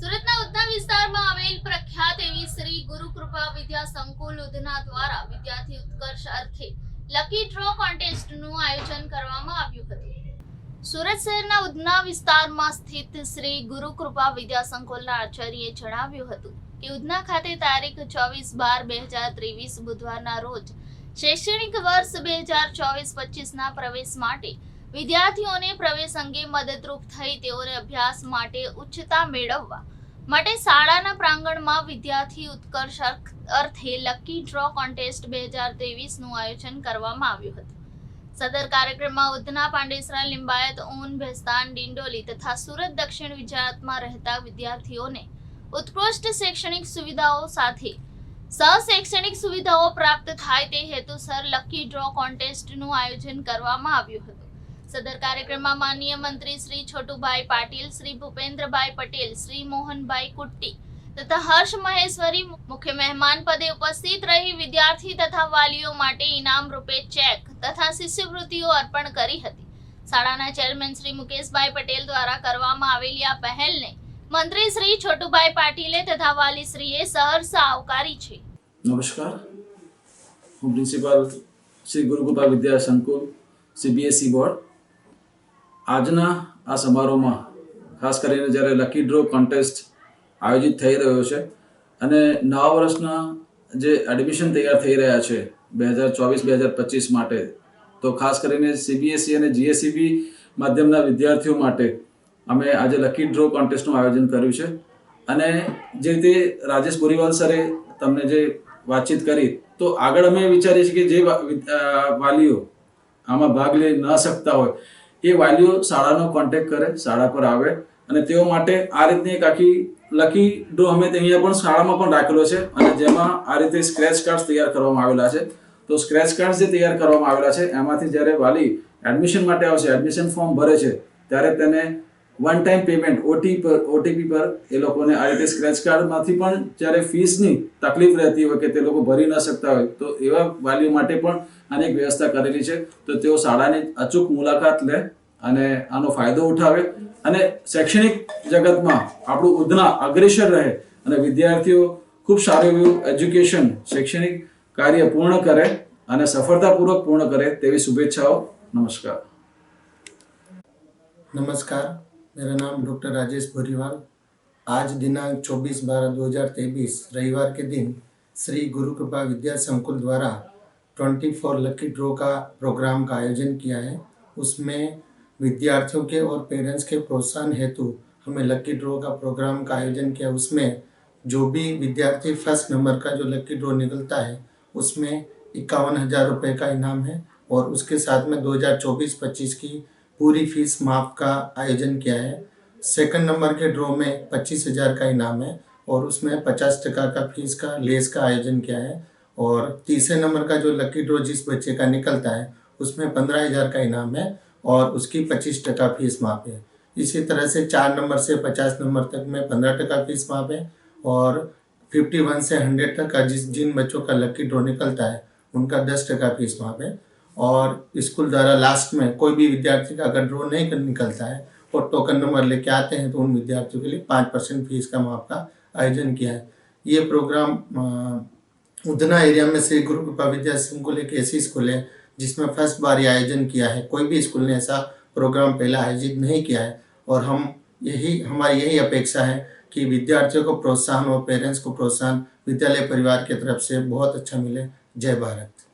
સુરતના ઉધના વિસ્તારમાં આવેલ પ્રખ્યાત એવી શ્રી ગુરુકૃપા વિદ્યા સંકુલ ઉધના દ્વારા વિદ્યાર્થી ઉત્કર્ષ અર્થે લકી ડ્રો કોન્ટેસ્ટનું આયોજન કરવામાં આવ્યું હતું. સુરત શહેરના ઉધના વિસ્તારમાં સ્થિત શ્રી ગુરુકૃપા વિદ્યા સંકુલના આચાર્યએ જણાવ્યું હતું કે ઉધના ખાતે તારીખ ચોવીસ બાર બે હજાર ત્રેવીસ બુધવારના રોજ શૈક્ષણિક વર્ષ બે હજાર ચોવીસ પચીસના પ્રવેશ માટે વિદ્યાર્થીઓને પ્રવેશ અંગે મદદરૂપ થઈ તેઓને અભ્યાસ માટે ઉચ્ચતા મેળવવા માટે શાળાના પ્રાંગણમાં વિદ્યાર્થી ઉત્કર્ષ અર્થ- લકી ડ્રો કોન્ટેસ્ટ બે હજાર ત્રેવીસનું આયોજન કરવામાં આવ્યું હતું. સદર કાર્યક્રમમાં ઉધના પાંડેસરા, લિંબાયત, ઊન, ભેસ્તાન, ડિંડોલી તથા સુરત દક્ષિણ ગુજરાતમાં રહેતા વિદ્યાર્થીઓને ઉત્કૃષ્ટ શૈક્ષણિક સુવિધાઓ સાથે સહ-શૈક્ષણિક સુવિધાઓ પ્રાપ્ત થાય તે હેતુસર લકી ડ્રો કોન્ટેસ્ટનું આયોજન કરવામાં આવ્યું હતું. સદર કાર્યક્રમમાં માનનીય મંત્રી શ્રી છોટુભાઈ પાટીલ, શ્રી ભૂપેન્દ્રભાઈ પટેલ, શ્રી મોહનભાઈ કુટ્ટી તથા હર્ષ મહેશ્વરી મુખ્ય મહેમાન પદે ઉપસ્થિત રહી વિદ્યાર્થી તથા વાલીઓ માટે ઇનામ રૂપે ચેક તથા શિષ્યવૃત્તિઓ અર્પણ કરી હતી. શાળાના ચેરમેન શ્રી મુકેશભાઈ પટેલ દ્વારા કરવામાં આવેલી આ પહેલને મંત્રી શ્રી છોટુભાઈ પાટીલે તથા વાલીશ્રીએ સહર્ષ આવકારી છે. નમસ્કાર. હું પ્રિન્સિપાલ શ્રી ગુરુકૃપા વિદ્યા સંકુલ સીબીએસઈ બોર્ડ આજના આ સમારોહમાં ખાસ કરીને જ્યારે લકી ડ્રો કોન્ટેસ્ટ આયોજિત થઈ રહ્યો છે અને નવા વર્ષના જે એડમિશન તૈયાર થઈ રહ્યા છે બે હજાર ચોવીસ બે હજાર પચીસ માટે, તો ખાસ કરીને સીબીએસઈ અને જીએસસીબી માધ્યમના વિદ્યાર્થીઓ માટે અમે આજે લકી ડ્રો કોન્ટેસ્ટનું આયોજન કર્યું છે. અને જે રીતે રાજેશ બોરીવાલ સરે તમને જે વાતચીત કરી, તો આગળ અમે વિચારીએ છીએ કે જે વાલીઓ આમાં ભાગ લઈ ન શકતા હોય એ વાલીઓ શાળાનો કોન્ટેક કરે, શાળા પર આવે અને તેઓ માટે આ રીતની એક આખી લકી ડ્રો અમે અહીંયા પણ શાળામાં પણ રાખેલો છે અને જેમાં આ રીતે સ્ક્રેચ કાર્ડ્સ તૈયાર કરવામાં આવેલા છે. તો સ્ક્રેચ કાર્ડ્સ જે તૈયાર કરવામાં આવેલા છે, એમાંથી જ્યારે વાલી એડમિશન માટે આવશે એડમિશન ફોર્મ ભરે છે, ત્યારે તેને વન ટાઈમ પેમેન્ટ ઓટી પર ઓટીપી પર એ લોકોને આ રીતે સ્ક્રેચ કાર્ડમાંથી પણ જ્યારે ફીસની તકલીફ રહેતી હોય કે તે લોકો ભરી ન શકતા હોય, તો એવા વાલીઓ માટે પણ આની એક વ્યવસ્થા કરેલી છે. તો તેઓ શાળાની અચૂક મુલાકાત લે અને આનો ફાયદો ઉઠાવે. અને શૈક્ષણિક જગતમાં આપણું ઉધના અગ્રેસર રહે અને વિદ્યાર્થીઓ ખૂબ સારું એવું એજ્યુકેશન શૈક્ષણિક કાર્ય પૂર્ણ કરે અને સફળતાપૂર્વક પૂર્ણ કરે તેવી શુભેચ્છાઓ. નમસ્કાર. નમસ્કાર. मेरा नाम डॉक्टर राजेश भोरीवाल। आज दिनांक 24 बारह 2023 रविवार के दिन श्री गुरु कृपा विद्या संकुल द्वारा 24 लकी ड्रॉ का प्रोग्राम का आयोजन किया है। उसमें विद्यार्थियों के और पेरेंट्स के प्रोत्साहन हेतु हमें लकी ड्रॉ का प्रोग्राम का आयोजन किया। उसमें जो भी विद्यार्थी फ़र्स्ट नंबर का जो लकी ड्रॉ निकलता है, उसमें इक्यावन हज़ार रुपये का इनाम है और उसके साथ में 2024-25 की पूरी फ़ीस माफ़ का आयोजन किया है। सेकंड नंबर के ड्रॉ में पच्चीस हज़ार का इनाम है और उसमें पचास टका का फ़ीस का, लेस का आयोजन किया है। और तीसरे नंबर का जो लकी ड्रॉ जिस बच्चे का निकलता है, उसमें पंद्रह हज़ार का इनाम है और उसकी पच्चीस टका फ़ीस माफ़ है। इसी तरह से चार नंबर से पचास नंबर तक में पंद्रह टका फ़ीस माफ़ है और फिफ्टी वन से हंड्रेड तक का जिस जिन बच्चों का लकी ड्रॉ निकलता है, उनका दस टका फ़ीस माफ़ है। और स्कूल द्वारा लास्ट में कोई भी विद्यार्थी का अगर ड्रॉ नहीं निकलता है और टोकन नंबर लेके आते हैं तो उन विद्यार्थियों के लिए पाँच परसेंट फ़ीस का माफ़ का आयोजन किया है। ये प्रोग्राम उधना एरिया में श्री गुरु कृपा विद्या संकुल एक ऐसी स्कूल है, जिसमें फ़र्स्ट बार ये आयोजन किया है। कोई भी स्कूल ने ऐसा प्रोग्राम पहले आयोजित नहीं किया है और हम यही, हमारी यही अपेक्षा है कि विद्यार्थियों को प्रोत्साहन और पेरेंट्स को प्रोत्साहन, विद्यालय परिवार की तरफ़ से बहुत अच्छा मिले। जय भारत।